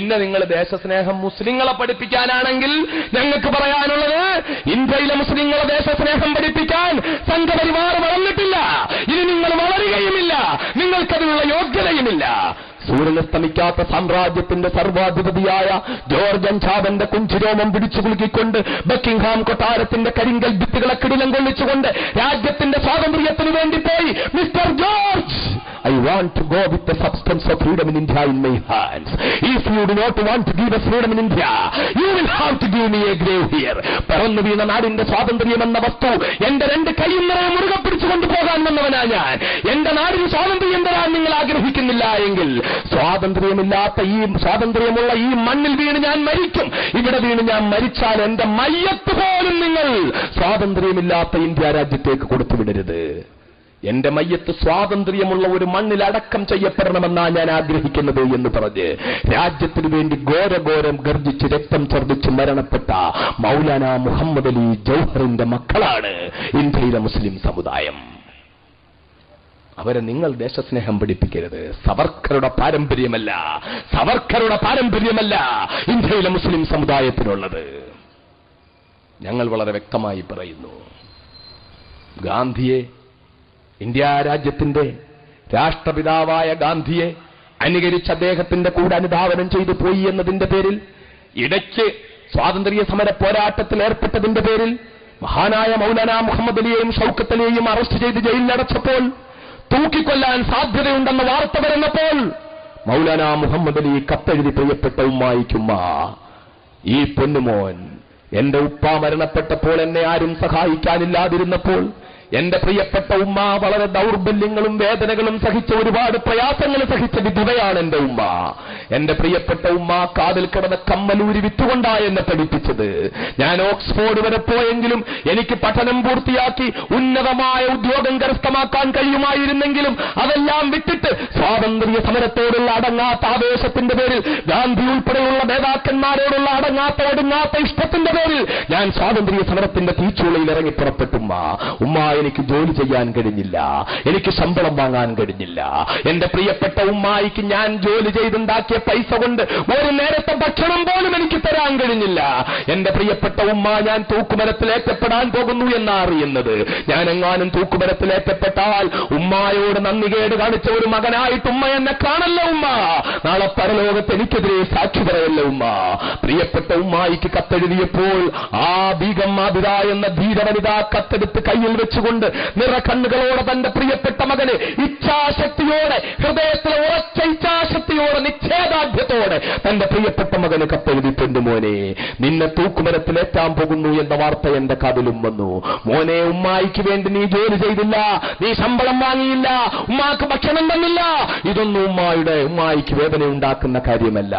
പിന്നെ നിങ്ങൾ ദേശസ്നേഹം മുസ്ലിങ്ങളെ പഠിപ്പിക്കാനാണെങ്കിൽ ഞങ്ങൾക്ക് പറയാനുള്ളത് ഇന്ത്യയിലെ മുസ്ലിങ്ങളെ ദേശസ്നേഹം പഠിപ്പിക്കാൻ സംഘപരിവാർ വളർന്നിട്ടില്ല. ഇനി നിങ്ങൾ വളരുകയുമില്ല. നിങ്ങൾക്കതിനുള്ള യോഗ്യതയുമില്ല. സൂര്യനസ്തമിക്കാത്ത സാമ്രാജ്യത്തിന്റെ സർവാധിപതിയായ ജോർജൻ ചാവന്റെ കുഞ്ചിരോമം പിടിച്ചു കുലുക്കിക്കൊണ്ട് ബക്കിംഗ്ഹാം കൊട്ടാരത്തിന്റെ കരിങ്കൽ ഭിത്തികളെ കിടിലം കൊള്ളിച്ചുകൊണ്ട് രാജ്യത്തിന്റെ സ്വാതന്ത്ര്യത്തിന് വേണ്ടി പോയി mister George. I want to go with the substance of freedom in India in my hands if you do not want to give a freedom in India you will have to give me a grave here പറന്നു വീണ നാടിന്റെ സ്വാതന്ത്ര്യം എന്ന വസ്തു എന്റെ രണ്ട് കൈയും നിറയെ മുറുകെ പിടിച്ചുകൊണ്ട് പോകാൻ വന്നവനാ ഞാൻ. എന്റെ നാടിന് സ്വാതന്ത്ര്യം തരാൻ നിങ്ങൾ ആഗ്രഹിക്കുന്നില്ല എങ്കിൽ സ്വാതന്ത്ര്യമില്ലാത്ത ഈ സ്വാതന്ത്ര്യമുള്ള ഈ മണ്ണിൽ വീണ് ഞാൻ മരിക്കും. ഇവിടെ വീണ് ഞാൻ മരിച്ചാൽ എന്റെ മയ്യത്ത് പോലും നിങ്ങൾ സ്വാതന്ത്ര്യമില്ലാത്ത ഇന്ത്യ രാജ്യത്തേക്ക് കൊടുത്തുവിടരുത്. എന്റെ മയ്യത്ത് സ്വാതന്ത്ര്യമുള്ള ഒരു മണ്ണിൽ അടക്കം ചെയ്യപ്പെടണമെന്നാ ഞാൻ ആഗ്രഹിക്കുന്നത് എന്ന് പറഞ്ഞ് രാജ്യത്തിന് വേണ്ടി ഘോരഘോരം ഗർജിച്ച് രക്തം ചർദ്ദിച്ച് മരണപ്പെട്ട മൗലാന മുഹമ്മദ് അലി ജൗഹറിന്റെ മക്കളാണ് ഇന്ത്യയിലെ മുസ്ലിം സമുദായം. അവരെ നിങ്ങൾ ദേശസ്നേഹം പഠിപ്പിക്കരുത് സവർക്കറുടെ പാരമ്പര്യമല്ല സവർക്കറുടെ പാരമ്പര്യമല്ല ഇന്ത്യയിലെ മുസ്ലിം സമുദായത്തിനുള്ളത്. ഞങ്ങൾ വളരെ വ്യക്തമായി പറയുന്നു ഗാന്ധിയെ ഇന്ത്യ രാജ്യത്തിന്റെ രാഷ്ട്രപിതാവായ ഗാന്ധിയെ അനുകരിച്ച് അദ്ദേഹത്തിന്റെ കൂടെ അനുധാവനം ചെയ്തു പോയി എന്നതിന്റെ പേരിൽ ഇടയ്ക്ക് സ്വാതന്ത്ര്യ സമര പോരാട്ടത്തിൽ ഏർപ്പെട്ടതിന്റെ പേരിൽ മഹാനായ മൗലാന മുഹമ്മദ് അലിയെയും ഷൗക്കത്ത് അലിയെയും അറസ്റ്റ് ചെയ്ത് ജയിലിലടച്ചപ്പോൾ തൂക്കിക്കൊല്ലാൻ സാധ്യതയുണ്ടെന്ന വാർത്ത വരുന്നപ്പോൾ മൗലാന മുഹമ്മദ് അലി കത്തെഴുതി പ്രിയപ്പെട്ട ഉമ്മായിക്കുമ്മ ഈ പൊന്നുമോൻ എന്റെ ഉപ്പ മരണപ്പെട്ടപ്പോൾ എന്നെ ആരും സഹായിക്കാനില്ലാതിരുന്നപ്പോൾ എന്റെ പ്രിയപ്പെട്ട ഉമ്മ വളരെ ദൗർബല്യങ്ങളും വേദനകളും സഹിച്ച ഒരുപാട് പ്രയാസങ്ങൾ സഹിച്ച വിധവയാണ് എന്റെ ഉമ്മ. എന്റെ പ്രിയപ്പെട്ട ഉമ്മ കാതിൽ കിടന്ന കമ്മലൂരി വിറ്റുകൊണ്ടാണ് എന്നെ പഠിപ്പിച്ചത്. ഞാൻ ഓക്സ്ഫോർഡ് വരെ പോയെങ്കിലും എനിക്ക് പഠനം പൂർത്തിയാക്കി ഉന്നതമായ ഉദ്യോഗം കരസ്ഥമാക്കാൻ കഴിയുമായിരുന്നെങ്കിലും അതെല്ലാം വിട്ടിട്ട് സ്വാതന്ത്ര്യ സമരത്തോടുള്ള അടങ്ങാത്ത ആവേശത്തിന്റെ പേരിൽ ഗാന്ധി ഉൾപ്പെടെയുള്ള നേതാക്കന്മാരോടുള്ള അടങ്ങാത്ത ഒടുങ്ങാത്ത ഇഷ്ടത്തിന്റെ പേരിൽ ഞാൻ സ്വാതന്ത്ര്യ സമരത്തിന്റെ തീച്ചുളയിൽ ഇറങ്ങി പുറപ്പെട്ടുമ്മ ഉമ്മ എനിക്ക് ജോലി ചെയ്യാൻ കഴിഞ്ഞില്ല. എനിക്ക് ശമ്പളം വാങ്ങാൻ കഴിഞ്ഞില്ല. എന്റെ പ്രിയപ്പെട്ട ഉമ്മായിക്ക് ഞാൻ ജോലി ചെയ്തുണ്ടാക്കിയ പൈസ കൊണ്ട് ഒരു നേരത്തെ ഭക്ഷണം പോലും എനിക്ക് തരാൻ കഴിഞ്ഞില്ല. എന്റെ പ്രിയപ്പെട്ട ഉമ്മ ഞാൻ തൂക്കുമരത്തിലേറ്റപ്പെടാൻ പോകുന്നു എന്നാ അറിയുന്നത് ഞാൻ എങ്ങാനും തൂക്കുമരത്തിലേറ്റപ്പെട്ടാൽ ഉമ്മായോട് നന്ദികേട് കാണിച്ച ഒരു മകനായിട്ട് ഉമ്മ എന്നെ കാണല്ല ഉമ്മ? നാളെ പരലോകത്ത് എനിക്കെതിരെ സാക്ഷി പറയല്ല ഉമ്മ? പ്രിയപ്പെട്ട ഉമ്മായിക്ക് കത്തെഴുതിയപ്പോൾ ആ ബീഗം മാതിര എന്ന ധീരവനിത കത്തെടുത്ത് കയ്യിൽ വെച്ചുകൊണ്ട് നിറക്കണ്ണുകളോടെ തന്റെ പ്രിയപ്പെട്ട മകനെ ഇച്ഛാശക്തിയോടെ ഇച്ഛാശക്തിയോടെ നിശ്ചയദാർഢ്യത്തോടെ തന്റെ പ്രിയപ്പെട്ട മകന് കത്തെഴുതിയിട്ടുണ്ട് മോനെ. നിന്നെ തൂക്കുമരത്തിലേറ്റാൻ പോകുന്നു എന്ന വാർത്ത എന്റെ കാതിലും വന്നു. മോനെ ഉമ്മായിക്ക് വേണ്ടി നീ ജോലി ചെയ്തില്ല. നീ ശമ്പളം വാങ്ങിയില്ല. ഉമ്മാക്ക് ഭക്ഷണം തന്നില്ല. ഇതൊന്നും ഉമ്മായുടെ ഉമ്മായിക്ക് വേദന ഉണ്ടാക്കുന്ന കാര്യമല്ല.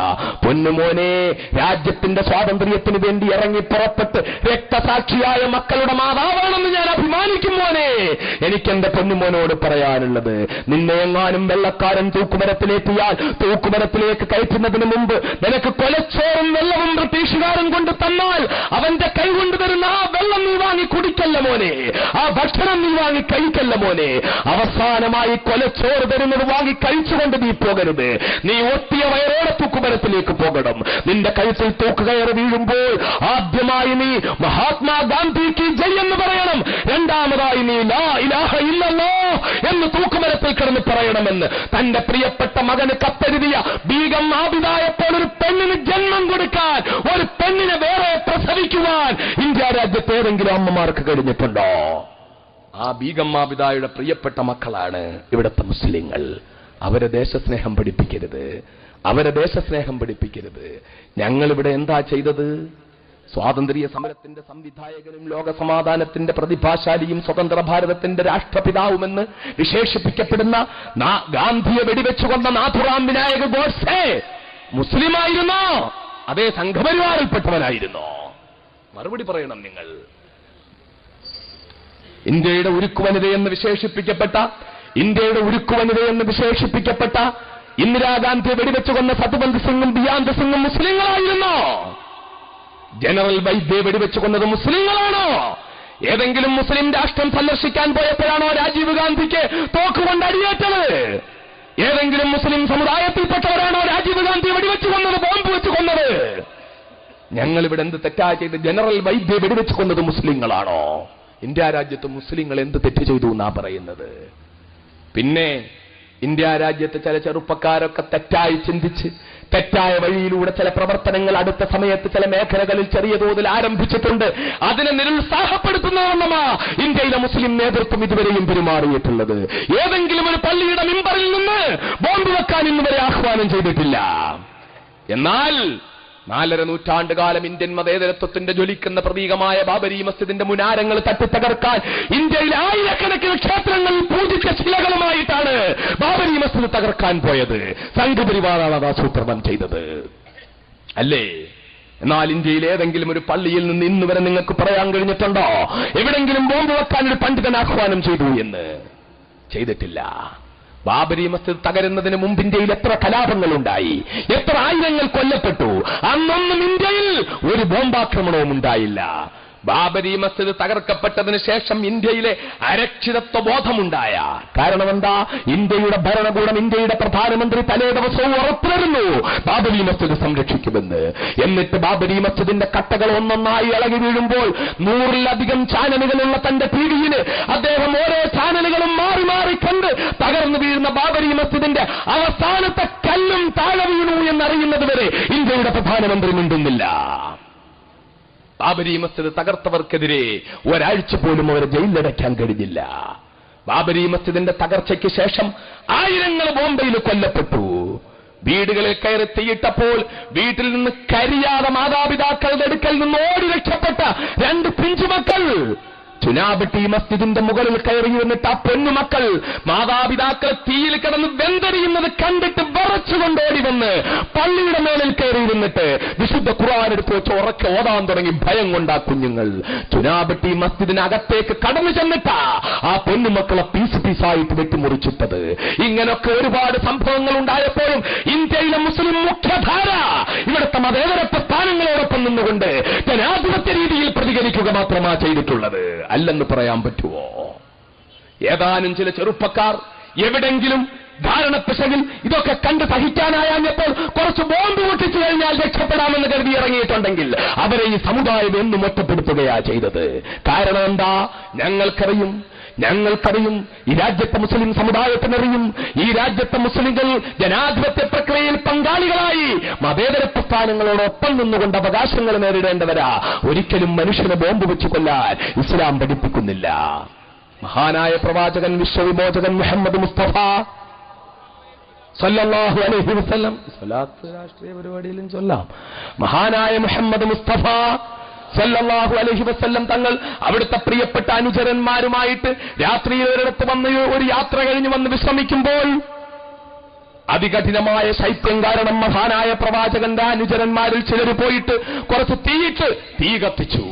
പൊന്നുമോനെ രാജ്യത്തിന്റെ സ്വാതന്ത്ര്യത്തിന് വേണ്ടി ഇറങ്ങി പുറപ്പെട്ട് രക്തസാക്ഷിയായ മക്കളുടെ മാതാവാണെന്ന് ഞാൻ അഭിമാനിക്കും മോനെ. എനിക്ക് എന്റെ പൊന്നുമോനോട് പറയാനുള്ളത് നിന്നെ എങ്ങാനും വെള്ളക്കാരൻ തൂക്കുമരത്തിലെത്തിയാൽ തൂക്കുമരത്തിലേക്ക് കയറ്റുന്നതിന് മുമ്പ് നിനക്ക് കൊലച്ചോറും വെള്ളവും ബ്രിട്ടീഷുകാരൻ കൊണ്ട് തന്നാൽ അവന്റെ കൈ കൊണ്ട് തരുന്ന ആ വെള്ളം നീ വാങ്ങി കുടിക്കല്ല മോനെ. ആ ഭക്ഷണം നീ വാങ്ങി കഴിക്കല്ല മോനെ. അവസാനമായി കൊലച്ചോറ് തരുന്നത് വാങ്ങി കഴിച്ചുകൊണ്ട് നീ പോകരുത്. നീ ഒട്ടിയ വയറോടെ തൂക്കുമരത്തിലേക്ക് പോകണം. നിന്റെ കഴുത്തിൽ തൂക്കുകയറി വീഴുമ്പോൾ ആദ്യമായി നീ മഹാത്മാഗാന്ധിക്ക് ജയ് എന്ന് പറയണം. രണ്ടാമതായി നീ ലാ ഇലാഹ ഇല്ലല്ലോ എന്ന് തൂക്കുമരത്തിൽ കിടന്ന് പറയണമെന്ന് തന്റെ പ്രിയപ്പെട്ട മകന് കത്തെഴുതിയ ബീഗം ആബിതായപ്പോൾ രാജ്യത്ത് ഏതെങ്കിലും അമ്മമാർക്ക് കഴിഞ്ഞിട്ടുണ്ടോ? ആ ബീഗമ്മാപിതായുടെ പ്രിയപ്പെട്ട മക്കളാണ് ഇവിടുത്തെ മുസ്ലിങ്ങൾ. അവരെ ദേശസ്നേഹം പഠിപ്പിക്കരുത്. അവരെ ദേശസ്നേഹം പഠിപ്പിക്കരുത്. ഞങ്ങൾ ഇവിടെ എന്താ ചെയ്തത്? സ്വാതന്ത്ര്യ സമരത്തിന്റെ സംവിധായകനും ലോക സമാധാനത്തിന്റെ പ്രതിഭാശാലിയും സ്വതന്ത്ര ഭാരതത്തിന്റെ രാഷ്ട്രപിതാവുമെന്ന് വിശേഷിപ്പിക്കപ്പെടുന്ന ഗാന്ധിയെ വെടിവെച്ചു കൊന്ന നാഥുറാം വിനായക ഗോഡ്സെ മുസ്ലിമായിരുന്നോ? അതേ സംഘപരിവാറിൽപ്പെട്ടവനായിരുന്നോ? മറുപടി പറയണം നിങ്ങൾ. ഇന്ത്യയുടെ ഉരുക്കുവനിതയെന്ന് വിശേഷിപ്പിക്കപ്പെട്ട ഇന്ത്യയുടെ ഉരുക്കുവനിതയെന്ന് വിശേഷിപ്പിക്കപ്പെട്ട ഇന്ദിരാഗാന്ധിയെ വെടിവെച്ചു കൊന്ന സതുബന്ത് സിംഗും ബിയാന്ത് സിംഗും മുസ്ലിങ്ങളായിരുന്നോ? ജനറൽ വൈദ്യെ വെടിവെച്ചു കൊന്നത് മുസ്ലിങ്ങളാണോ? ഏതെങ്കിലും മുസ്ലിം രാഷ്ട്രം സന്ദർശിക്കാൻ പോയപ്പോഴാണോ രാജീവ് ഗാന്ധിക്ക് തോക്കുകൊണ്ട് അടിയേറ്റത്? ഏതെങ്കിലും മുസ്ലിം സമുദായത്തിൽപ്പെട്ടവരാണോ രാജീവ് ഗാന്ധി വെടിവെച്ചു കൊന്നത് ബോംബ് വെച്ചു കൊന്നത് ഞങ്ങൾ ഇവിടെ എന്ത് തെറ്റാ ചെയ്ത് ജനറൽ വൈദ്യ വെടിവെച്ച് കൊന്നത് മുസ്ലിങ്ങളാണോ? ഇന്ത്യ രാജ്യത്ത് മുസ്ലിങ്ങൾ എന്ത് തെറ്റ് ചെയ്തു എന്നാ പറയുന്നത്? പിന്നെ ഇന്ത്യ രാജ്യത്ത് ചില ചെറുപ്പക്കാരൊക്കെ തെറ്റായി ചിന്തിച്ച് തെറ്റായ വഴിയിലൂടെ ചില പ്രവർത്തനങ്ങൾ അടുത്ത സമയത്ത് ചില മേഖലകളിൽ ചെറിയ തോതിൽ ആരംഭിച്ചിട്ടുണ്ട്. അതിനെ നിരുത്സാഹപ്പെടുത്തുന്നവണ്ണമാ ഇന്ത്യയിലെ മുസ്ലിം നേതൃത്വം ഇതുവരെയും പെരുമാറിയിട്ടുള്ളത്. ഏതെങ്കിലും ഒരു പള്ളിയുടെ മിമ്പറിൽ നിന്ന് ബോംബ് വെക്കാൻ ഇന്നുവരെ ആഹ്വാനം ചെയ്തിട്ടില്ല. എന്നാൽ നാലര നൂറ്റാണ്ടുകാലം ഇന്ത്യൻ മതേതരത്വത്തിന്റെ ജ്വലിക്കുന്ന പ്രതീകമായ ബാബരി മസ്ജിദിന്റെ മുനാരങ്ങൾ തട്ടിത്തകർക്കാൻ ഇന്ത്യയിൽ ആയിരക്കണക്കിന് ക്ഷേത്രങ്ങൾ പൂജിച്ച ശിലകളുമായിട്ടാണ് ബാബരി മസ്ജിദ് തകർക്കാൻ പോയത്. സംഘപരിവാറാണ് അത് ആസൂത്രണം ചെയ്തത്. അല്ലേ? എന്നാൽ ഇന്ത്യയിൽ ഏതെങ്കിലും ഒരു പള്ളിയിൽ നിന്ന് ഇന്ന് വരെ നിങ്ങൾക്ക് പറയാൻ കഴിഞ്ഞിട്ടുണ്ടോ? എവിടെങ്കിലും ബോംബ് വെക്കാൻ ഒരു പണ്ഡിതൻ ആഹ്വാനം ചെയ്തു എന്ന്? ചെയ്തിട്ടില്ല. ബാബരി മസ്ജിദ് തകരുന്നതിന് മുമ്പ് ഇന്ത്യയിൽ എത്ര കലാപങ്ങളുണ്ടായി? എത്ര ആയിരങ്ങൾ കൊല്ലപ്പെട്ടു? അന്നൊന്നും ഇന്ത്യയിൽ ഒരു ബോംബാക്രമണവും ഉണ്ടായില്ല. ബാബരി മസ്ജിദ് തകർക്കപ്പെട്ടതിന് ശേഷം ഇന്ത്യയിലെ അരക്ഷിതത്വ ബോധമുണ്ടായ കാരണം എന്താ ഇന്ത്യയുടെ ഭരണകൂടം ഇന്ത്യയുടെ പ്രധാനമന്ത്രി തലേ ദിവസവും ഉറപ്പുവരുന്നു ബാബരി മസ്ജിദ് സംരക്ഷിക്കുമെന്ന്. എന്നിട്ട് ബാബരി മസ്ജിദിന്റെ കട്ടകൾ ഒന്നൊന്നായി ഇളകി വീഴുമ്പോൾ നൂറിലധികം ചാനലുകളുള്ള തന്റെ പീഡിയിന് അദ്ദേഹം ഓരോ ചാനലുകളും മാറി മാറി കണ്ട് തകർന്നു വീഴുന്ന ബാബരി മസ്ജിദിന്റെ അവസാനത്തെ കല്ലും താഴെ വീണു എന്നറിയുന്നത് വരെ ഇന്ത്യയുടെ പ്രധാനമന്ത്രി മിണ്ടുന്നില്ല. ബാബരി മസ്ജിദ് തകർത്തവർക്കെതിരെ ഒരാഴ്ച പോലും അവരെ ജയിലിലടയ്ക്കാൻ കഴിഞ്ഞില്ല. ബാബരി മസ്ജിദിന്റെ തകർച്ചയ്ക്ക് ശേഷം ആയിരങ്ങൾ ബോംബെയിൽ കൊല്ലപ്പെട്ടു. വീടുകളിൽ കയറി തീയിട്ടപ്പോൾ വീട്ടിൽ നിന്ന് കരിയാതെ മാതാപിതാക്കളുടെ അടുക്കൽ നിന്ന് ഓടി രക്ഷപ്പെട്ട രണ്ട് പിഞ്ചുമക്കൾ ചുനാബട്ടി മസ്ജിദിന്റെ മുകളിൽ കയറി വന്നിട്ട് ആ പൊന്നുമക്കൾ മാതാപിതാക്കൾ തീയിൽ കിടന്ന് വെന്തരിയുന്നത് കണ്ടിട്ട് വിറച്ചുകൊണ്ട് ഓടി വന്ന് പള്ളിയുടെ മേളിൽ കയറി ഇരുന്നിട്ട് വിശുദ്ധ ഖുർആൻ എടുത്ത് വെച്ച് ഉറക്കെ ഓതാൻ തുടങ്ങി ഭയം കൊണ്ടാ കുഞ്ഞുങ്ങൾ. ചുനാബട്ടി മസ്ജിദിനകത്തേക്ക് കടന്നു ചെന്നിട്ടാ ആ പൊന്നുമക്കളെ പീസ് പീസായിട്ട് വെട്ടിമുറിച്ചിട്ടത്. ഇങ്ങനൊക്കെ ഒരുപാട് സംഭവങ്ങൾ ഉണ്ടായപ്പോഴും ഇന്ത്യയിലെ മുസ്ലിം മുഖ്യധാര ഇവിടുത്തെ മതേതര പ്രസ്ഥാനങ്ങളോടൊപ്പം നിന്നുകൊണ്ട് ജനാധിപത്യ രീതിയിൽ പ്രതികരിക്കുക മാത്രമാ ചെയ്തിട്ടുള്ളത്. അല്ലെന്ന് പറയാൻ പറ്റുമോ ഏതാനും ചില ചെറുപ്പക്കാർ എവിടെങ്കിലും ധാരണ ധാരണപ്പിശകിൽ ഇതൊക്കെ കണ്ട് സഹിക്കാനായപ്പോൾ കുറച്ച് ബോംബ് പൊട്ടിച്ചു കഴിഞ്ഞാൽ രക്ഷപ്പെടാമെന്ന് കരുതി ഇറങ്ങിയിട്ടുണ്ടെങ്കിൽ അവരെ ഈ സമുദായം എന്നും ഒറ്റപ്പെടുത്തുകയാ ചെയ്തത്. കാരണം എന്താ? ഞങ്ങൾക്കറിയും ഞങ്ങൾക്കറിയും ഈ രാജ്യത്തെ മുസ്ലിം സമുദായത്തിനറിയും ഈ രാജ്യത്തെ മുസ്ലിങ്ങൾ ജനാധിപത്യ പ്രക്രിയയിൽ പങ്കാളികളായി മതേതര പ്രസ്ഥാനങ്ങളോടൊപ്പം നിന്നുകൊണ്ട് അവകാശങ്ങൾ നേരിടേണ്ടവരാ. ഒരിക്കലും മനുഷ്യനെ ബോംബ് വെച്ച് കൊല്ലാൻ ഇസ്ലാം പഠിപ്പിക്കുന്നില്ല. മഹാനായ പ്രവാചകൻ വിശ്വവിമോചകൻ മുഹമ്മദ് മുസ്തഫ സല്ലല്ലാഹു അലൈഹി വസല്ലം. രാഷ്ട്രീയ പരിപാടിയിലും ചൊല്ലാം. മഹാനായ മുഹമ്മദ് മുസ്തഫ സല്ലല്ലാഹു അലഹി വസ്ല്ലം തങ്ങൾ അവിടുത്തെ പ്രിയപ്പെട്ട അനുചരന്മാരുമായിട്ട് രാത്രിയിൽ ഒരിടത്ത് വന്ന് ഒരു യാത്ര കഴിഞ്ഞ് വന്ന് വിശ്രമിക്കുമ്പോൾ അതികഠിനമായ ശൈത്യം കാരണം മഹാനായ പ്രവാചകന്റെ അനുചരന്മാരിൽ ചിലർ പോയിട്ട് കുറച്ച് തീയിട്ട് തീ കത്തിച്ചു.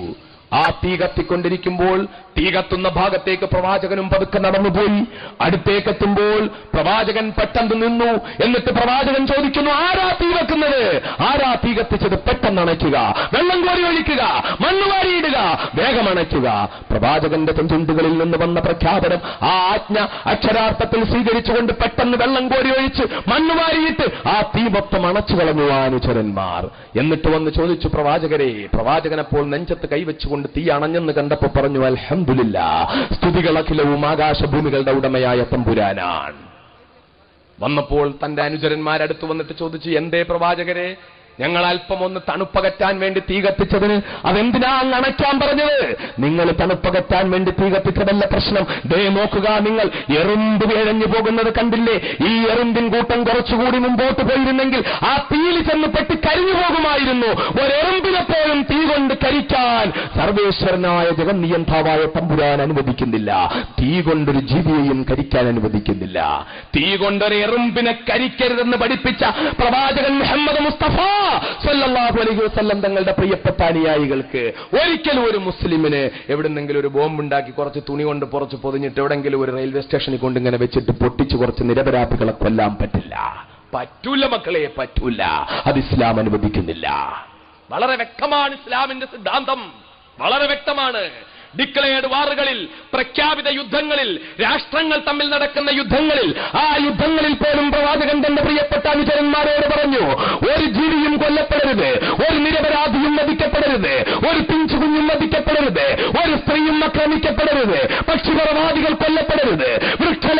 ആ തീ കത്തിക്കൊണ്ടിരിക്കുമ്പോൾ തീ കത്തുന്ന ഭാഗത്തേക്ക് പ്രവാചകനും പതുക്കെ നടന്നുപോയി. അടുത്തേക്കെത്തുമ്പോൾ പ്രവാചകൻ പെട്ടെന്ന് നിന്നു. എന്നിട്ട് പ്രവാചകൻ ചോദിക്കുന്നു ആരാ തീ വെക്കുന്നത് ആരാ തീ കത്തിച്ചത്? പെട്ടെന്ന് അണയ്ക്കുക. വെള്ളം കോരി ഒഴിക്കുക. മണ്ണ് വാരിയിടുക. വേഗം അണയ്ക്കുക. പ്രവാചകന്റെ ചുണ്ടുകളിൽ നിന്ന് വന്ന പ്രഖ്യാപനം ആ ആജ്ഞ അക്ഷരാർത്ഥത്തിൽ സ്വീകരിച്ചുകൊണ്ട് പെട്ടെന്ന് വെള്ളം കോരി ഒഴിച്ച് മണ്ണ് വാരിയിട്ട് ആ തീ മൊത്തം അണച്ചു കളഞ്ഞു ആനുചരന്മാർ. എന്നിട്ട് വന്ന് ചോദിച്ചു പ്രവാചകരെ പ്രവാചകനപ്പോൾ നെഞ്ചത്ത് കൈവച്ചുകൊണ്ട് തീ അണഞ്ഞെന്ന് കണ്ടപ്പോ പറഞ്ഞു അൽഹംദുലില്ല സ്തുതികളഖിലവും ആകാശഭൂമികളുടെ ഉടമയായ തമ്പുരാനാണ്. വന്നപ്പോൾ തന്റെ അനുചരന്മാരടുത്ത് വന്നിട്ട് ചോദിച്ചു എന്തേ പ്രവാചകരെ ഞങ്ങൾ അല്പം ഒന്ന് തണുപ്പകറ്റാൻ വേണ്ടി തീ കത്തിച്ചതിന് അതെന്തിനാ നനയ്ക്കാൻ പറഞ്ഞത്? നിങ്ങൾ തണുപ്പകറ്റാൻ വേണ്ടി തീ കത്തിച്ചതല്ല പ്രശ്നം. ദേ നോക്കുക നിങ്ങൾ. എറുമ്പ് വേഴഞ്ഞു പോകുന്നത് കണ്ടില്ലേ? ഈ എറുമ്പിൻ കൂട്ടം കുറച്ചുകൂടി മുമ്പോട്ട് പോയിരുന്നെങ്കിൽ ആ തീയിൽ ചെന്ന് പെട്ടി കരിഞ്ഞു പോകുമായിരുന്നു. ഒരെറുമ്പിനെ പോലും തീ കൊണ്ട് കരിക്കാൻ സർവേശ്വരനായ ജഗന്നിയന്താവായ തമ്പുരാൻ അനുവദിക്കുന്നില്ല. തീ കൊണ്ടൊരു ജീവിയെയും കരിക്കാൻ അനുവദിക്കുന്നില്ല. തീ കൊണ്ടൊരു എറുമ്പിനെ കരിക്കരുതെന്ന് പഠിപ്പിച്ച പ്രവാചകൻ മുഹമ്മദ് മുസ്തഫ സല്ലല്ലാഹു അലൈഹി വസല്ലം തങ്ങളുടെ പ്രിയപ്പെട്ട അനുയായികൾക്ക് ഒരിക്കലും ഒരു മുസ്ലിമിന് എവിടെന്നെങ്കിലും ഒരു ബോംബ് ഉണ്ടാക്കി കുറച്ച് തുണി കൊണ്ട് പുറച്ച് പൊതിഞ്ഞിട്ട് എവിടെങ്കിലും ഒരു റെയിൽവേ സ്റ്റേഷനിൽ കൊണ്ട് ഇങ്ങനെ വെച്ചിട്ട് പൊട്ടിച്ച് കുറച്ച് നിരപരാധികളെ കൊല്ലാൻ പറ്റില്ല. പറ്റൂല മക്കളെ പറ്റൂല. അത് ഇസ്ലാം അനുവദിക്കുന്നില്ല. വളരെ വ്യക്തമാണ് ഇസ്ലാമിന്റെ സിദ്ധാന്തം. വളരെ വ്യക്തമാണ്. ഡിക്ലെയർഡ് വാറുകളിൽ പ്രഖ്യാപിത യുദ്ധങ്ങളിൽ രാഷ്ട്രങ്ങൾ തമ്മിൽ നടക്കുന്ന യുദ്ധങ്ങളിൽ ആ യുദ്ധങ്ങളിൽ പോലും പ്രവാചകൻ തന്റെ പ്രിയപ്പെട്ട അനുചരന്മാരോട് പറഞ്ഞു ഒരു ജീവിയും കൊല്ലപ്പെടരുത് ഒരു നിരപരാധിയും വധിക്കപ്പെടരുത് ഒരു പിഞ്ചു കുഞ്ഞും വധിക്കപ്പെടരുത് ഒരു സ്ത്രീയും ആക്രമിക്കപ്പെടരുത് പക്ഷിപരവാദികൾ കൊല്ലപ്പെടരുത്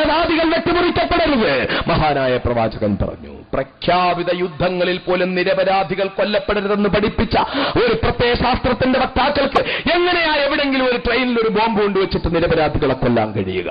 വൃക്ഷലവാദികൾ വെട്ടിമുറിക്കപ്പെടരുത്. മഹാനായ പ്രവാചകൻ പറഞ്ഞു പ്രഖ്യാപിത യുദ്ധങ്ങളിൽ പോലും നിരപരാധികൾ കൊല്ലപ്പെടരുതെന്ന് പഠിപ്പിച്ച ഒരു പ്രത്യയ ശാസ്ത്രത്തിന്റെ വക്താക്കൾക്ക് എങ്ങനെയാ എവിടെങ്കിലും ഒരു ട്രെയിനിൽ ഒരു ബോംബ് കൊണ്ടുവച്ചിട്ട് നിരപരാധികളെ കൊല്ലാൻ കഴിയുക?